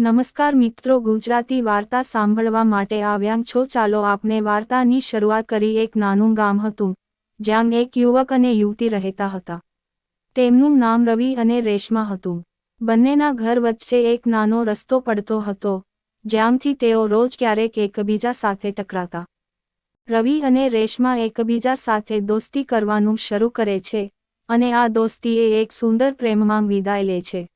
નમસ્કાર મિત્રો, ગુજરાતી વાર્તા સાંભળવા માટે આવ્યા છો. ચાલો આપણે વાર્તાની શરૂઆત કરી. એક નાનું ગામ હતું, જ્યાં એક યુવક અને યુવતી રહેતા હતા. તેમનું નામ રવિ અને રેશમા હતું. બંનેના ઘર વચ્ચે એક નાનો રસ્તો પડતો હતો, જ્યાંથી તેઓ રોજ ક્યારેક એકબીજા સાથે ટકરાતા. રવિ અને રેશમા એકબીજા સાથે દોસ્તી કરવાનું શરૂ કરે છે અને આ દોસ્તીએ એક સુંદર પ્રેમમાં વિદાય લે છે.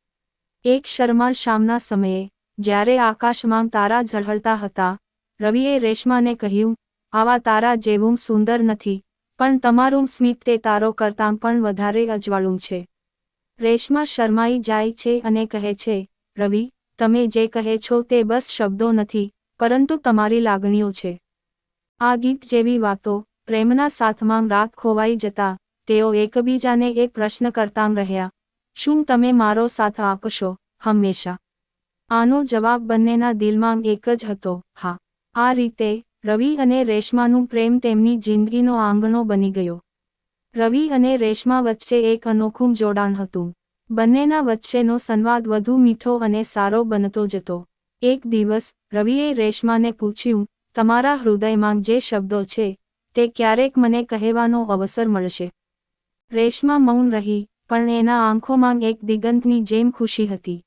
એક શર્મા શામના સમયે જ્યારે આકાશમાં તારા ઝળહળતા હતા, રવિએ રેશમાને કહ્યું, આવા તારા જેવું સુંદર નથી, પણ તમારું સ્મિત તે તારો કરતાં પણ વધારે અજવાળું છે. રેશમા શરમાઈ જાય છે અને કહે છે, રવિ, તમે જે કહે છો તે બસ શબ્દો નથી, પરંતુ તમારી લાગણીઓ છે. આ ગીત જેવી વાતો પ્રેમના સાથમાં રાત ખોવાઈ જતા તેઓ એકબીજાને એ પ્રશ્ન કરતાં રહ્યા, શું તમે મારો સાથ આપશો હંમેશા? આનો જવાબ બંનેના દિલમાં એક જ હતો, હા. આ રીતે, રવિ અને રેશમાનું પ્રેમ તેમની જિંદગીનો આંગણો બની ગયો. રવિ અને રેશમા વચ્ચે એક અનોખું જોડાણ હતું. બંનેના વચ્ચેનો સંવાદ વધુ મીઠો અને સારો બનતો જતો. એક દિવસ, રવિએ રેશમાને પૂછ્યું, તમારા હૃદયમાં જે શબ્દો છે, તે ક્યારેક મને કહેવાનો અવસર મળશે? રેશમા મૌન રહી, પણ એના આંખોમાં એક દિગંતની જેમ ખુશી હતી.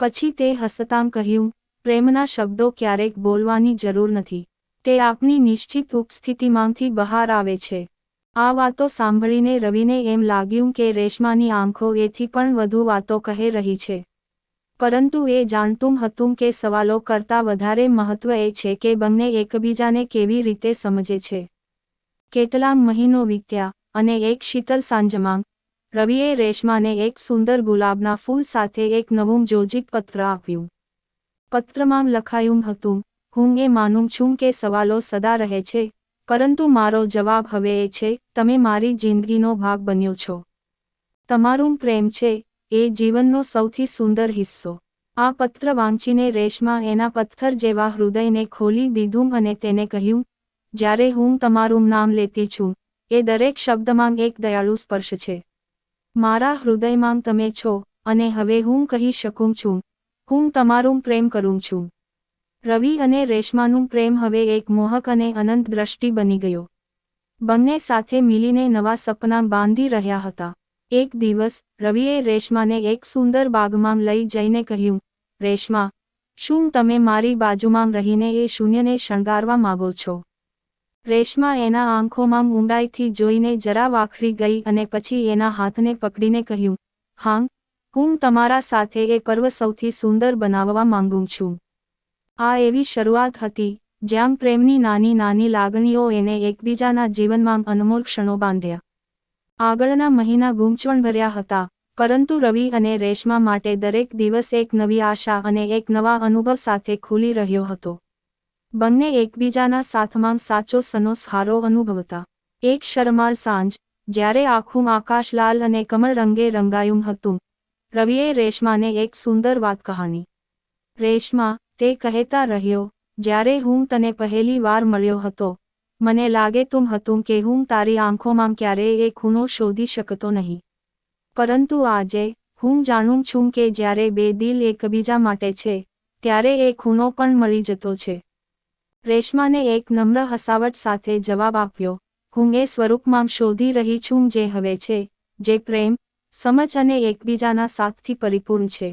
પછી તે હસતાં કહ્યું, પ્રેમના શબ્દો ક્યારેક બોલવાની જરૂર નથી. તે આપની નિશ્ચિત ઉપસ્થિતિમાંથી બહાર આવે છે. આ વાતો સાંભળીને રવિને એમ લાગ્યું કે રેશમાની આંખો એથી પણ વધુ વાતો કહે રહી છે. પરંતુ એ જાણતું હતું કે સવાલો કરતાં વધારે મહત્વ એ છે કે બંને એકબીજાને કેવી રીતે સમજે છે. કેટલાક મહિનો વીત્યા, અને એક શીતલ સાંજમાં રવિએ રેશમાને એક સુંદર ગુલાબના ફૂલ સાથે એક નવું જોજિત પત્ર આપ્યું. પત્રમાં લખાયું હતું, હું એ માનું છું કે સવાલો સદા રહે છે, પરંતુ મારો જવાબ હવે એ છે, તમે મારી જિંદગીનો ભાગ બન્યો છો. તમારું પ્રેમ છે, એ જીવનનો સૌથી સુંદર હિસ્સો આ પત્ર વાંચીને રેશમા એના પથ્થર જેવા હૃદયને ખોલી દીધું અને તેને કહ્યું, જ્યારે હું તમારું નામ લેતી છું, એ દરેક શબ્દમાં એક દયાળુ સ્પર્શ છે. મારા હૃદયમાં તમે છો અને હવે હું કહી શકું છું. હું તમારું પ્રેમ કરું છું. રવિ અને રેશમાનું પ્રેમ હવે એક મોહક અને અનંત દ્રષ્ટિ બની ગયો. બંને સાથે મિલીને નવા સપના બાંધી રહ્યા હતા. એક દિવસ, રવિએ રેશમાને એક સુંદર બાગમાં લઈ જઈને કહ્યું, રેશમા, શું તમે મારી બાજુમાં રહીને એ શૂન્યને શણગારવા માગો છો? રેશમા એના આંખોમાં ઊંડાઈથી જોઈને જરા વાખરી ગઈ અને પછી એના હાથને પકડીને કહ્યું હા હું તમારા સાથે એ પર્વ સૌથી સુંદર બનાવવા માંગુ છું. આ એવી શરૂઆત હતી જ્યાં પ્રેમની નાની નાની લાગણીઓ એને એકબીજાના જીવનમાં અનમોલ ક્ષણો બાંધ્યા. આગળના મહિના ગૂંચવણભર્યા હતા, પરંતુ રવિ અને રેશમા માટે દરેક દિવસ એક નવી આશા અને એક નવા અનુભવ સાથે ખુલી રહ્યો હતો. બંને એકબીજાના સાથમાં સાચો સનોસહારો અનુભવતા. એક શરમાળ સાંજ, જ્યારે આખું આકાશ લાલ અને કમળ રંગે રંગાયું હતું. રવિએ રેશમાને એક સુંદર વાત કહાણી. રેશમા, તે કહેતા રહ્યો, જ્યારે હું તને પહેલી વાર મળ્યો હતો. મને લાગે તું હતું કે હું તારી આંખોમાં ક્યારેય એ ખૂણો શોધી શકતો નહીં. પરંતુ આજે, હું જાણું છું કે જ્યારે બે દિલ એકબીજા માટે છે, ત્યારે એ ખૂણો પણ મળી જતો છે. રેશમાને એક નમ્ર હસાવટ સાથે જવાબ આપ્યો, હું એ સ્વરૂપમાં શોધી રહી છું જે હવે છે, જે પ્રેમ, સમજ અને એકબીજાના સાથથી પરિપૂર્ણ છે.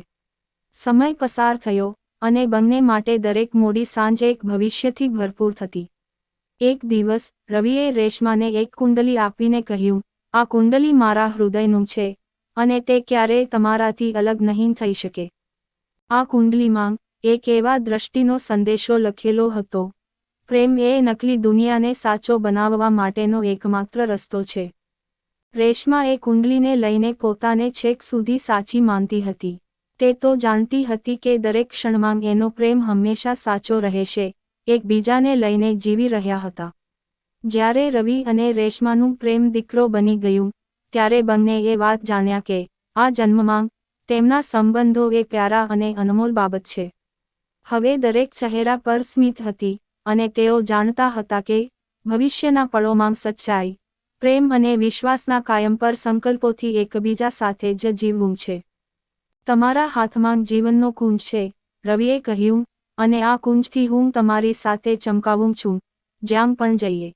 સમય પસાર થયો અને બંને માટે દરેક મોડી સાંજે એક ભવિષ્યથી ભરપૂર થતી. એક દિવસ, રવિએ રેશમાને એક કુંડલી આપીને કહ્યું, આ કુંડલી મારા હૃદયનું છે અને તે ક્યારેય તમારાથી અલગ નહીં થઈ શકે. આ કુંડલીમાં એક એવા દ્રષ્ટિનો સંદેશો લખેલો હતો પ્રેમ એ નકલી દુનિયાને સાચો બનાવવા માટેનો એકમાત્ર રસ્તો છે. રેશમા એ કુંડલીને લઈને પોતાને છેક સુધી સાચી માનતી હતી. તે તો જાણતી હતી કે દરેક ક્ષણમાં એનો પ્રેમ હંમેશા સાચો રહેશે, એકબીજાને લઈને જીવી રહ્યા હતા. જ્યારે રવિ અને રેશમાનું પ્રેમ દીકરો બની ગયું, ત્યારે બંને એ વાત જાણ્યા કે, આ જન્મમાં, તેમના સંબંધો એ પ્યારા અને અનમોલ બાબત છે. હવે દરેક ચહેરા પર સ્મિત હતી. અને તેઓ જાણતા હતા કે ભવિષ્યના પળોમાં સચ્ચાઈ, પ્રેમ અને વિશ્વાસના કાયમ પર સંકલ્પોથી એકબીજા સાથે જ જીવવું છે. તમારા હાથમાં જીવનનો કુંજ છે, રવિએ કહ્યું, અને આ કુંજથી હું તમારી સાથે ચમકાવું છું, જ્યાં પણ જઈએ.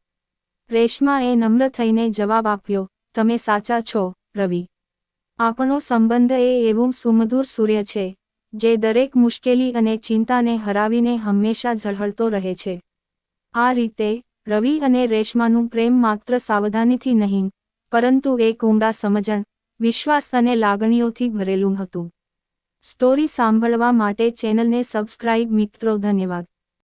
રેશમાએ નમ્ર થઈને જવાબ આપ્યો, તમે સાચા છો, રવિ. આપણો સંબંધ એ એવું સુમધુર સૂર્ય છે જે દરેક મુશ્કેલી અને ચિંતાને હરાવીને હંમેશા ઝળહળતો રહે છે. આ રીતે, રવિ અને રેશમાનું પ્રેમ માત્ર સાવધાનીથી નહીં, પરંતુ એક ઊંડા સમજણ, વિશ્વાસ અને લાગણીઓથી ભરેલું હતું. સ્ટોરી સાંભળવા માટે ચેનલને સબસ્ક્રાઇબ મિત્રો, ધન્યવાદ.